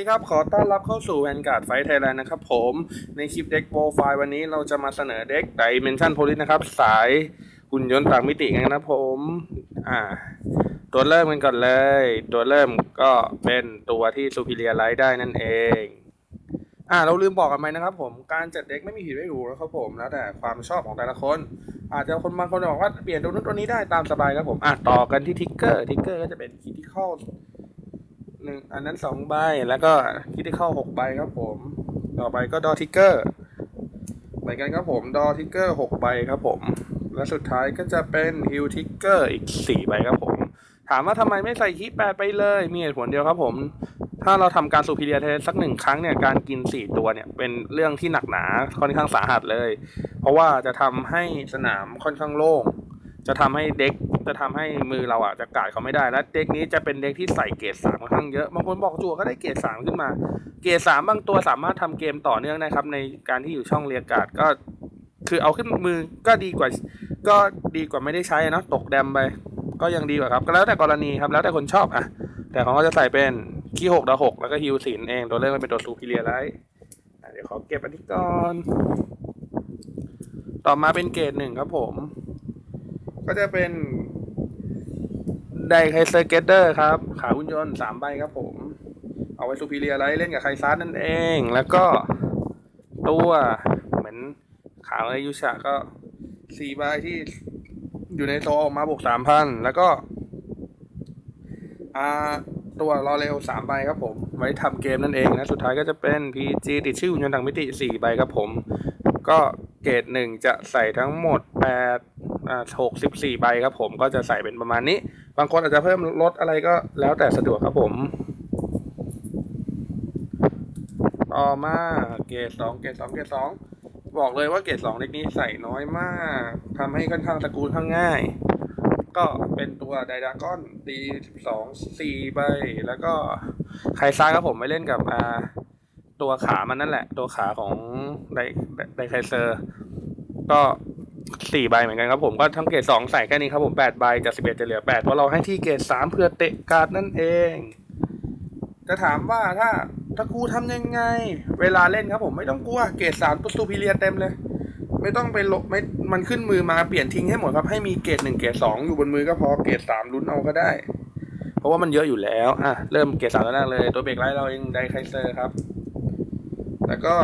ดีครับ ขอต้อนรับเข้าสู่แวนการ์ดไฟไทยแลนด์นะครับผม ในคลิปเด็กโบไฟล์วันนี้เราจะมาเสนอเด็กไดเมนชั่นโพลิสนะครับ สายหุ่นยนต์ต่างมิติกันนะครับผม อ่า ตัวเริ่มกันก่อนเลย ตัวเริ่มก็เป็นตัวที่ซูพิเลียไลท์ได้นั่นเอง อ่า เราลืมบอกกันไปนะครับผม การจัดเด็กไม่มีผิดไม่ถูกนะครับผม แล้วแต่ความชอบของแต่ละคน อาจจะคนบางคนบอกว่าเปลี่ยนตัวนู้นตัวนี้ได้ตามสบายครับผม อะต่อกันที่ทิกเกอร์ ทิกเกอร์ก็จะเป็นคิติคอล หนึ่งอันนั้นสองใบแล้วก็คิดที่เข้าหกใบครับผม ต่อไปก็ดอทิกเกอร์เหมือนกันครับผมดอทิกเกอร์หกใบครับผม และสุดท้ายก็จะเป็นฮิลทิกเกอร์อีกสี่ใบครับผม ถามว่าทำไมไม่ใส่คีแปดไปเลย มีเหตุผลเดียวครับผม ถ้าเราทำการสูพิเรียเทสสักหนึ่งครั้งเนี่ยการกินสี่ตัวเนี่ยเป็นเรื่องที่หนักหนาค่อนข้างสาหัสเลย เพราะว่าจะทำให้สนามค่อนข้างโล่ง จะทำให้เด็กจะทำให้มือเราอะจะกาดเขาไม่ได้และเด็กนี้จะเป็นเด็กที่ใส่เกรดสามค่อนข้างเยอะบางคนบอกจั่วก็ได้เกรดสามขึ้นมา เกรดสามบางตัวสามารถทำเกมต่อเนื่องได้ครับ ในการที่อยู่ช่องเรียกาดก็ คือเอาขึ้นมือก็ดีกว่า ก็ดีกว่าไม่ได้ใช้นะตกแดมไป ก็ยังดีกว่าครับ ก็แล้วแต่กรณีครับแล้วแต่คนชอบอะ แต่เขาก็จะใส่เป็นคีหกดาวหกแล้วก็ฮิวสินเองตัวเลือกมันเป็นตัวซูพิเลียไลท์เดี๋ยวขอเก็บอันนี้ก่อน ต่อมาเป็นเกรดหนึ่งครับผม ก็จะเป็นไดไคเซอร์เกเตอร์ครับ ขาหุ่นยนต์สามใบครับผม เอาไว้ซูพิเลียไลท์เล่นกับไคซาร์นั่นเอง แล้วก็ตัวเหมือนขาอะไรยูชะก็สี่ใบที่อยู่ในโซออกมาบวกสามพันแล้วก็อ่าตัวรอเร็วสามใบครับผม ไว้ทำเกมนั่นเองนะ สุดท้ายก็จะเป็น PG ติดชื่อหุ่นยนต์ทางมิติสี่ใบครับผม ก็เกรดหนึ่งจะใส่ทั้งหมดแปด หกสิบสี่ใบครับผมก็จะใส่เป็นประมาณนี้ บางคนอาจจะเพิ่มลดอะไรก็แล้วแต่สะดวกครับผม ต่อมาเกรดสองเกรดสองเกรดสองบอกเลยว่าเกรดสองเล็กนี้ใส่น้อยมากทำให้ค่อนข้างตระกูลข้างง่าย ก็เป็นตัวไดดากอนตีสองสี่ใบ แล้วก็ไคซ่าครับผมไปเล่นกับอ่าตัวขามันนั่นแหละ ตัวขาของไดไดไคเซอร์ ก็ สี่ใบเหมือนกันครับผมก็ทั้งเกรดสองใส่แค่นี้ครับผมแปดใบจากสิบเอ็ดจะเหลือแปดเพราะเราให้ที่เกรดสามเพื่อเตะการ์ดนั่นเอง จะถามว่าถ้าถ้าครูทำยังไง เวลาเล่นครับผมไม่ต้องกลัวเกรดสามตัวซูพิเลียเต็มเลย ไม่ต้องไปลบไม่มันขึ้นมือมาเปลี่ยนทิ้งให้หมดครับให้มีเกรดหนึ่งเกรดสองอยู่บนมือก็พอเกรดสามลุ้นเอาก็ได้ เพราะว่ามันเยอะอยู่แล้วอะเริ่มเกรดสามแล้วแรกเลย ตัวเบรกไลท์เราเองไดไคเซอร์ครับ แล้วก็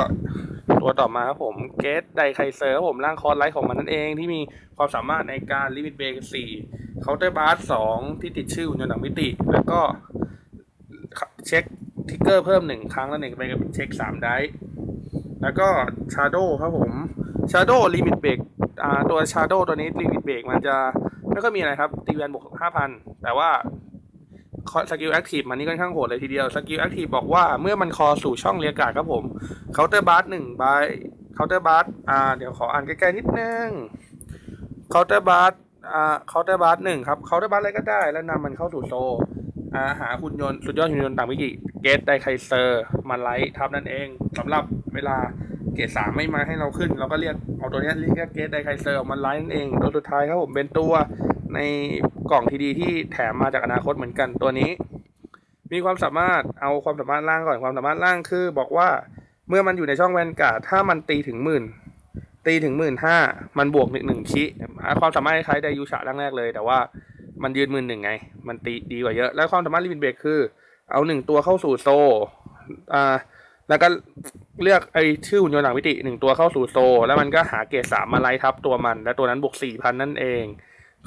ตัวต่อมาครับผมเกตไดไคเซอร์ครับผมร่างคอร์ไลท์ของมันนั่นเองที่มีความสามารถในการลิมิตเบรกสี่เคาน์เตอร์บาร์สองที่ติดชื่อหุ่นยนต์หนังมิติ แล้วก็เช็คทิกเกอร์เพิ่มหนึ่งครั้งแล้วหนึ่งเป็นเช็คสามได้ แล้วก็ชาร์โดครับผมชาร์โดลิมิตเบรกตัวชาร์โดตัวนี้ลิมิตเบรกมันจะไม่ค่อยมีอะไรครับตีแวนบวกห้าพันแต่ว่า สกิลแอคทีฟมันนี่ค่อนข้างโหดเลยทีเดียวสกิลแอคทีฟบอกว่าเมื่อมันคอสู่ช่องเรียการ์ดครับผมเคาน์เตอร์บาร์หนึ่งใบเคาน์เตอร์บาร์อ่าเดี๋ยวขออ่านใกล้ๆนิดนึงเคาน์เตอร์บาร์อ่าเคาน์เตอร์บาร์หนึ่งครับเคาน์เตอร์บาร์อะไรก็ได้ แล้วนำมันเข้าสู่โซอ่าหาหุ่นยนต์สุดยอดหุ่นยนต์ต่างวิกิเกตไดไคเซอร์มาไลท์ทับนั่นเองสำหรับเวลาเกตสามไม่มาให้เราขึ้น เราก็เรียกเอาตัวนี้เรียกเกตไดไคเซอร์ออกมาไลท์นั่นเองตัวสุดท้ายครับผมเป็นตัว ในกล่องทีดีที่แถมมาจากอนาคตเหมือนกันตัวนี้ มีความสามารถเอาความสามารถล่างก่อนความสามารถล่างคือ บอกว่าเมื่อมันอยู่ในช่องแวนการ์ดถ้ามันตีถึงหมื่นตีถึงหมื่นห้ามันบวกหนึ่งหนึ่งคิอะความสามารถคล้ายไดยูชะแรกเลย แต่ว่ามันยืนหมื่นหนึ่งไง มันตีดีกว่าเยอะ แล้วความสามารถลิมิตเบรกคือ เอาหนึ่งตัวเข้าสู่โซอ่าแล้วก็เลือกไอชื่อหุ่นยนต์หลังมิติหนึ่งตัวเข้าสู่โซ แล้วมันก็หาเกรดสามมาไล่ทับตัวมัน และตัวนั้นบวกสี่พันนั่นเอง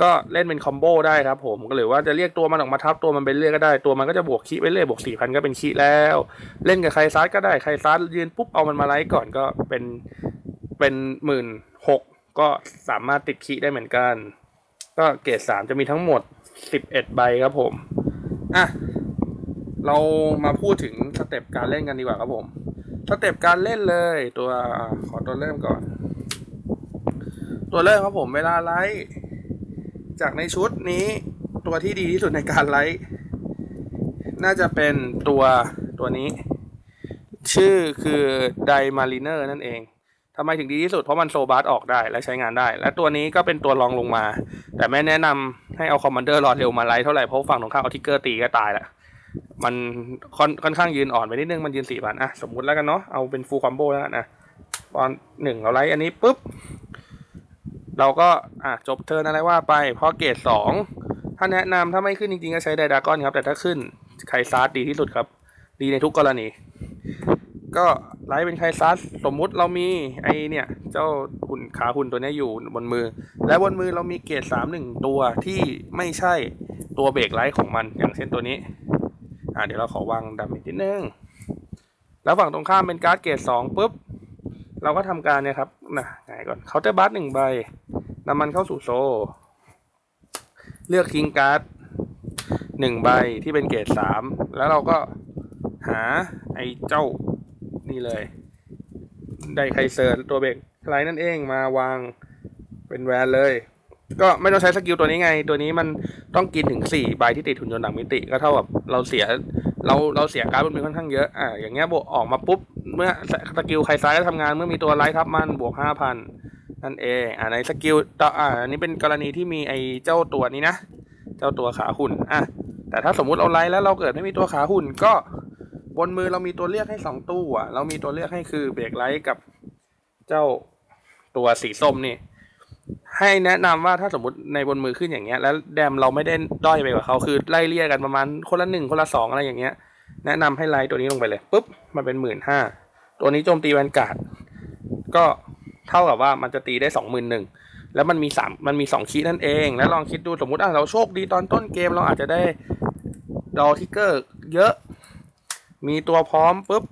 ก็เล่นเป็นคอมโบได้ครับผมก็หรือว่าจะเรียกตัวมันออกมาทับตัวมันไปเรื่อยก็ได้ตัวมันก็จะบวกคีไปเรื่อยบวกสี่พันก็เป็นคีแล้ว เล่นกับใครซัดก็ได้ใครซัดยืนปุ๊บเอามันมาไลฟ์ก่อนก็เป็นเป็นหมื่นหกก็สามารถติดคีได้เหมือนกัน ก็เกรดสามจะมีทั้งหมดสิบเอ็ดใบครับผมอะเรามาพูดถึงสเต็ปการเล่นกันดีกว่าครับผมสเต็ปการเล่นเลยตัวขอตัวเริ่มก่อน ตัวเริ่มครับผมเวลาไลฟ์ จากในชุดนี้ตัวที่ดีที่สุดในการไลฟ์น่าจะเป็นตัวตัวนี้ ชื่อคือไดมารีเนอร์นั่นเองทำไมถึงดีที่สุด เพราะมันโซบาร์ออกได้และใช้งานได้ และตัวนี้ก็เป็นตัวรองลงมา แต่ไม่แนะนำให้เอาคอมมานเดอร์รอดเร็วมาไลฟ์เท่าไหร่ เพราะฝั่งตรงข้ามเอาทิกเกอร์ตีก็ตายละมันค่อนค่อนข้างยืนอ่อนไปนิดนึง มันยืนสี่พันอะ สมมุติแล้วกันเนาะเอาเป็นฟูลคอมโบแล้วกันนะตอนหนึ่งเราไลท์อันนี้ปุ๊บ เราก็อะจบเทิร์นอะไรว่าไปพอเกรดสองถ้าแนะนำถ้าไม่ขึ้นจริงๆก็ใช้ไดดากอนครับ แต่ถ้าขึ้นไคซาร์ดีที่สุดครับ ดีในทุกกรณี ก็ไลท์เป็นไคซัสสมมุติเรามีไอเนี่ย เจ้าหุ่นขาหุ่นตัวนี้อยู่บนมือ และบนมือเรามีเกรดสามหนึ่งตัวที่ไม่ใช่ตัวเบรกไลท์ของมันอย่างเช่นตัวนี้อ่าเดี๋ยวเราขอวางดำอีกนิดนึงแล้วฝั่งตรงข้ามเป็นการ์ดเกรดสองปุ๊บเราก็ทำการเนี่ยครับนะง่ายก่อนเคาน์เตอร์บัสหนึ่งใบ นำมันเข้าสู่โซเลือกทิ้งการ์ดหนึ่งใบที่เป็นเกรดสามแล้วเราก็หาไอ้เจ้านี่เลย ไดไคเซอร์ตัวเบรกไลท์นั่นเองมาวางเป็นแวนเลย ก็ไม่ต้องใช้สกิลตัวนี้ไง ตัวนี้มันต้องกินถึงสี่ใบที่ติดหุ่นยนต์ดังมิติ ก็เท่ากับเราเสียเราเราเสียการ์ดบนมือค่อนข้างเยอะอ่าอย่างเงี้ยบวกออกมาปุ๊บ เมื่อสกิลใครซ้ายก็ทำงานเมื่อมีตัวไลท์ทับมันบวกห้าพัน นั่นเองอ่าในสกิลต่ออ่าอันนี้เป็นกรณีที่มีไอ้เจ้าตัวนี้นะ เจ้าตัวขาหุ่นอะแต่ถ้าสมมุติเราไลท์แล้วเราเกิดไม่มีตัวขาหุ่นก็บนมือเรามีตัวเลือกให้สองตู้อะเรามีตัวเลือกให้คือเบรกไลท์กับเจ้าตัวสีส้มนี่ ให้แนะนำว่าถ้าสมมติในบนมือขึ้นอย่างเงี้ย แล้วแดมเราไม่ได้ด้อยไปกว่าเขาคือไล่เลี่ยกันประมาณคนละหนึ่งคนละสองอะไรอย่างเงี้ย แนะนำให้ไลท์ตัวนี้ลงไปเลยปุ๊บมันเป็นหมื่นห้าตัวนี้โจมตีแวนการ์ดก็ เท่ากับว่ามันจะตีได้สองหมื่นหนึ่งแล้วมันมีสามมันมีสองคีนั่นเอง แล้วลองคิดดูสมมติอะเราโชคดีตอนต้นเกมเราอาจจะได้ดอทิกเกอร์เยอะ มีตัวพร้อมปุ๊บ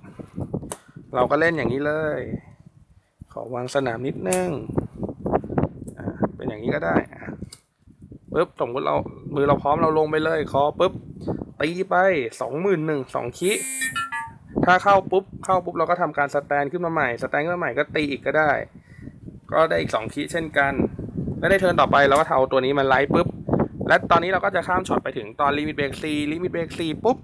เราก็เล่นอย่างนี้เลย ขอวางสนามนิดนึงอ่าเป็นอย่างนี้ก็ได้ปุ๊บสมมติเรามือเราพร้อมเราลงไปเลยคอปุ๊บตีไปสองหมื่นหนึ่งสองคิถ้าเข้าปุ๊บเข้าปุ๊บเราก็ทำการสแตนขึ้นมาใหม่สแตนขึ้นมาใหม่ก็ตีอีกก็ได้ ก็ได้อีกสองคิเช่นกันแล้วได้เทิร์นต่อไปเราก็เอาตัวนี้มาไลท์ปุ๊บ และตอนนี้เราก็จะข้ามช็อตไปถึงตอนลิมิตเบรกซีลิมิตเบรกซีปุ๊บ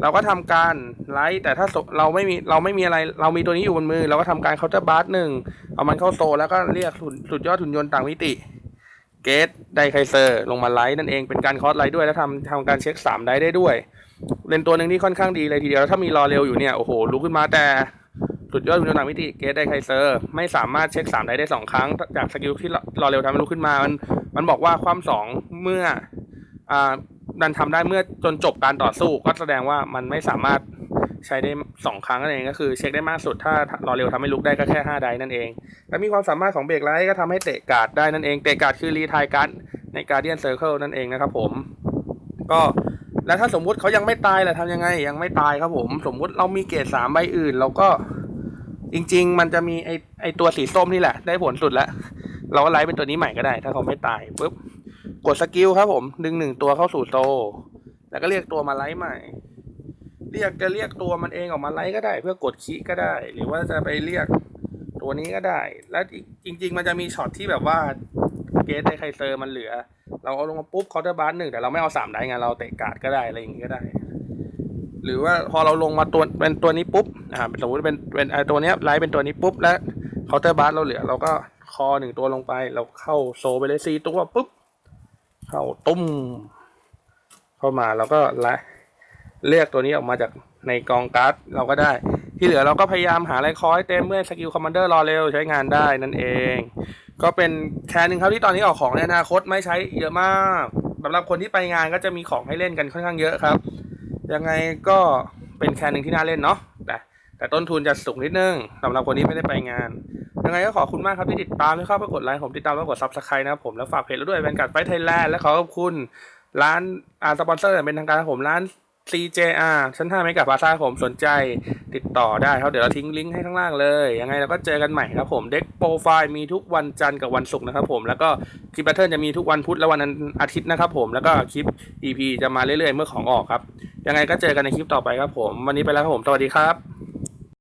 เราก็ทำการไลท์แต่ถ้าเราไม่มีเราไม่มีอะไรเรามีตัวนี้อยู่บนมือ เราก็ทำการเคาน์เตอร์บาร์หนึ่งเอามันเข้าโซแล้วก็เรียกสุดยอดทุนยนต์ต่างมิติเกตไดไคเซอร์ลงมาไลท์นั่นเองเป็นการคอร์สไลท์ด้วย แล้วทำทำการเช็คสามได้ได้ด้วย เป็นตัวหนึ่งที่ค่อนข้างดีเลยทีเดียวแล้วถ้ามีรอเร็วอยู่เนี่ย โอ้โหลุกขึ้นมาแต่ สุดยอดทุนยนต์ต่างมิติเกตไดไคเซอร์ ไม่สามารถเช็คสามได้ได้สองครั้ง จากสกิลที่รอเร็วทำให้ลุกขึ้นมา มันมันบอกว่าความสองเมื่ออ่าดันทำได้เมื่อจนจบการต่อสู้ ก็แสดงว่ามันไม่สามารถใช้ได้สองครั้งนั่นเองก็คือเช็คได้มากสุดถ้ารอเร็วทำให้ลุกได้ก็แค่ 5 ไดนั่นเอง และมีความสามารถของเบรกไลท์ก็ทำให้เตะการ์ดได้นั่นเอง เตะการ์ดคือรีทายการ์ดในการเดียนเซอร์เคิลนั่นเองนะครับผม ก็แล้วถ้าสมมุติเขายังไม่ตายล่ะทำยังไงยังไม่ตายครับผม สมมุติเรามีเกรดสามใบอื่น เราก็ จริง ๆ มันจะมีไอไอตัวสีส้มนี่แหละ ได้ผลสุดแล้วเราก็ไลท์เป็นตัวนี้ใหม่ก็ได้ ถ้าเขาไม่ตายปุ๊บกดสกิลครับผม ดึงหนึ่งตัวเข้าสู่โซแล้วก็เรียกตัวมาไลท์ใหม่ เรียกจะเรียกตัวมันเองออกมาไลท์ก็ได้ เพื่อกดคีก็ได้ หรือว่าจะไปเรียกตัวนี้ก็ได้ แล้วจริง ๆ มันจะมีช็อตที่แบบว่าเกสในไคเซอร์มันเหลือ เราเอาลงมาปุ๊บเคาน์เตอร์บาร์หนึ่งแต่เราไม่เอาสามได้ไงเราเตะกาดก็ได้อะไรอย่างงี้ก็ได้ หรือว่าพอเราลงมาตัวเป็นตัวนี้ปุ๊บอ่าสมมติเป็นเป็นไอตัวเนี้ยไลท์เป็นตัวนี้ปุ๊บแล้วเคาน์เตอร์บาร์เราเหลือ เราก็คอหนึ่งตัวลงไป เราเข้าโซไปเลยสี่ตัวปุ๊บ เข้าตุ้ม เข้ามาแล้วก็ละเรียกตัวนี้ออกมาจากในกองการ์ดเราก็ได้ ที่เหลือเราก็พยายามหาอะไรคอยเต็มเมื่อสกิลคอมมานเดอร์รอเร็วใช้งานได้นั่นเอง ก็เป็นแคนหนึ่งครับที่ตอนนี้ออกของในอนาคตไม่ใช้เยอะมากสำหรับคนที่ไปงานก็จะมีของให้เล่นกันค่อนข้างเยอะครับ ยังไงก็เป็นแคนหนึ่งที่น่าเล่นเนาะแต่แต่ต้นทุนจะสูงนิดนึงสำหรับคนที่ไม่ได้ไปงาน ยังไงก็ขอบคุณมากครับที่ติดตามที่เข้าไปกดไลค์ผมติดตามแล้วกดซับสไครต์นะครับผมแล้วฝากเพจเราด้วยแวนการ์ดไฟไทยแลนด์และขอขอบคุณร้านอ่าสปอนเซอร์เป็นทางการของผมร้าน CJR ชั้น5เมกะพาซาผมสนใจติดต่อได้ครับเดี๋ยวเราทิ้งลิงก์ให้ข้างล่างเลย ยังไงเราก็เจอกันใหม่ครับผมเด็กโปรไฟล์มีทุกวันจันทร์กับวันศุกร์นะครับผมแล้วก็คลิปแพทเทิลจะมีทุกวันพุธและวันอาทิตย์นะครับผมแล้วก็คลิป EP จะมาเรื่อยๆ เมื่อของออกครับ ยังไงก็เจอกันในคลิปต่อไปครับผม วันนี้ไปแล้วครับผมสวัสดีครับ